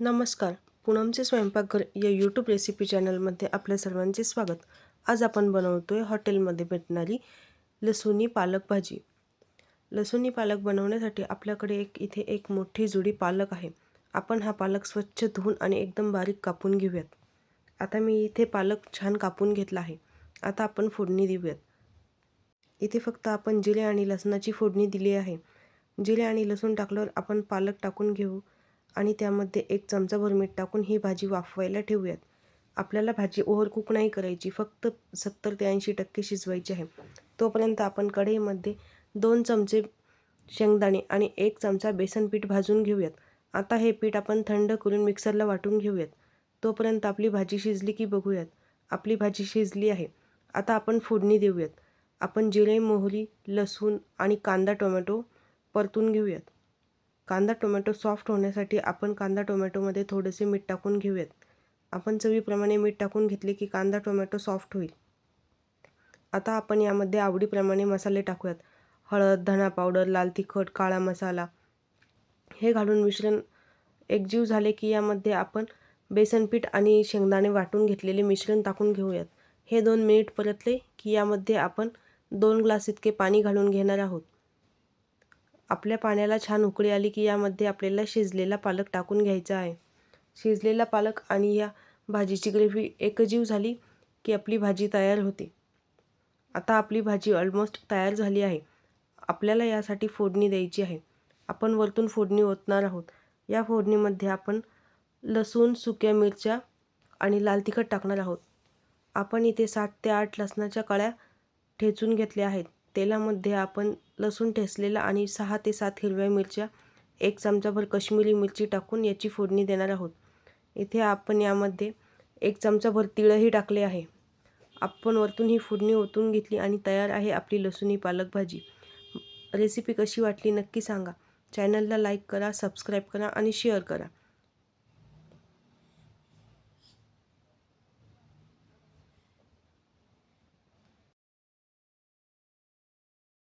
नमस्कार. पूनमचे स्वयंपाकघर या यूट्यूब रेसिपी चॅनलमध्ये आपल्या सर्वांचे स्वागत. आज आपण बनवतो आहे हॉटेलमध्ये भेटणारी लसुणी पालक भाजी. लसुणी पालक बनवण्यासाठी आपल्याकडे एक इथे एक मोठी जुडी पालक आहे. आपण हा पालक स्वच्छ धुवून आणि एकदम बारीक कापून घेऊयात. आता मी इथे पालक छान कापून घेतला आहे. आता आपण फोडणी देऊयात. इथे फक्त आपण जिरे आणि लसणाची फोडणी दिली आहे. जिरे आणि लसूण टाकल्यावर आपण पालक टाकून घेऊ. आणि त्यामध्ये एक चमचाभर मीठ टाकून ही भाजी वाफवायला ठेवूयात. आपल्याला भाजी ओव्हरकुक नाही करायची फक्त सत्तर ते ऐंशी टक्के शिजवायची आहे. तोपर्यंत आपण कढईमध्ये दोन चमचे शेंगदाणे आणि एक चमचा बेसन पीठ भाजून घेऊयात. आता हे पीठ आपण थंड करून मिक्सरला वाटून घेऊयात. तोपर्यंत आपली भाजी शिजली की बघूयात. आपली भाजी शिजली आहे. आता आपण फोडणी देऊयात. आपण जिरे मोहरी लसूण आणि कांदा टोमॅटो परतून घेऊयात. कांदा टोमॅटो सॉफ्ट होण्यासाठी आपण कांदा टोमॅटोमध्ये थोडेसे मीठ टाकून घेऊयात. आपण चवीप्रमाणे मीठ टाकून घेतले की कांदा टोमॅटो सॉफ्ट होईल. आता आपण यामध्ये आवडीप्रमाणे मसाले टाकूयात. हळद धणा पावडर लाल तिखट काळा मसाला हे घालून मिश्रण एकजीव झाले की यामध्ये आपण बेसनपीठ आणि शेंगदाणे वाटून घेतलेले मिश्रण टाकून घेऊयात. हे दोन मिनिट परतले की यामध्ये आपण दोन ग्लास इतके पाणी घालून घेणार आहोत. आपल्या पाण्याला छान उकळी आली की यामध्ये आपल्याला शिजलेला पालक टाकून घ्यायचा आहे. शिजलेला पालक आणि या भाजीची ग्रेव्ही एकजीव झाली की आपली भाजी तयार होते. आता आपली भाजी ऑलमोस्ट तयार झाली आहे. आपल्याला यासाठी फोडणी द्यायची आहे. आपण वरतून फोडणी ओतणार आहोत. या फोडणीमध्ये आपण लसूण सुक्या मिरच्या आणि लाल तिखट टाकणार आहोत. आपण इथे सात ते आठ लसणाच्या कळ्या ठेचून घेतल्या आहेत. तेलामध्ये आपण लसूण ठेचलेला आणि सहा ते सात हिरव्या मिरच्या एक चमचाभर कश्मीरी मिरची टाकून याची फोडणी देणार आहोत. इथे आपण यामध्ये एक चमचाभर तिळही टाकले आहे. आपण वरतून ही फोडणी ओतून घेतली आणि तयार आहे आपली लसुणी पालक भाजी रेसिपी कशी वाटली नक्की सांगा. चॅनलला लाईक करा सबस्क्राईब करा आणि शेअर करा.